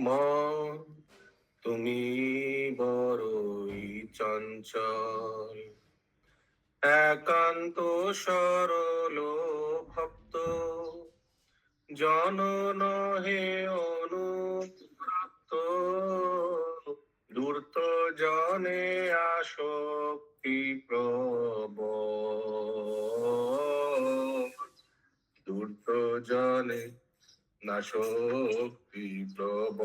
মা, তুমি বড়ই চঞ্চল। একান্ত সরল ভক্ত জন নহে অনুপ্রাপ্ত। দূর্ত জনে আসক্তি প্রব দূর্ত জনে না শক্তি প্রব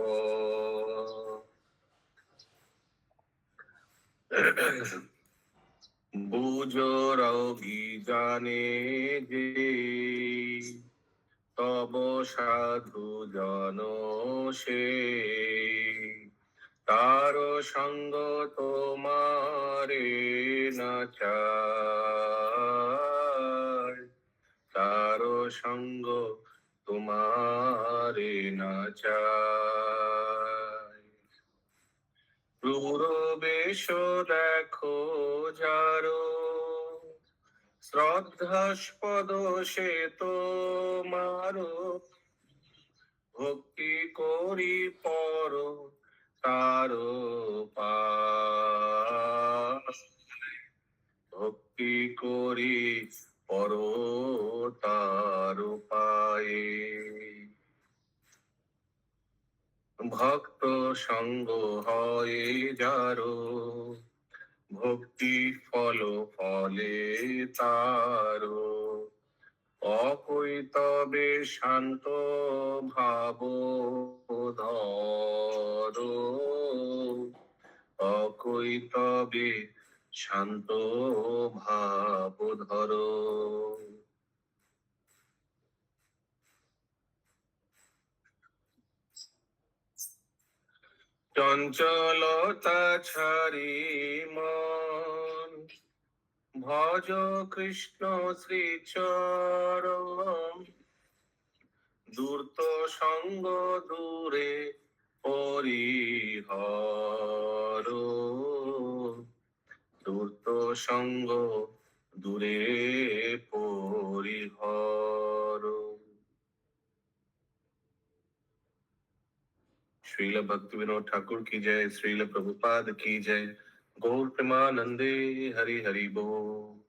বুজোর অভিযানে যে তব সাধু জন সে। তার সঙ্গ তোমারে না চায়। তার সঙ্গ তোমারে না চায় দেখো যারো। শ্রদ্ধাস্পদ সে তোমারো ভক্তি করি পর তারো। ভক্তি করি পর তার পায়ে। ভক্ত সঙ্গ হয়ে যারো। ভক্তি ফল ফলে তারো। অকই তবে শান্ত ভাব ধরো। অকই তবে শান্ত ভাব ধরো। চঞ্চলতা ছাড়ি মন। ভজ কৃষ্ণ শ্রীচরণ। দূর্ত সঙ্গ দূরে পরিহর। দূর্ত সঙ্গ দূরে श्रील भक्ति विनोद ठाकुर की जय, श्रील प्रभुपाद की जय। गौर प्रेमानंदे हरि हरि बोल।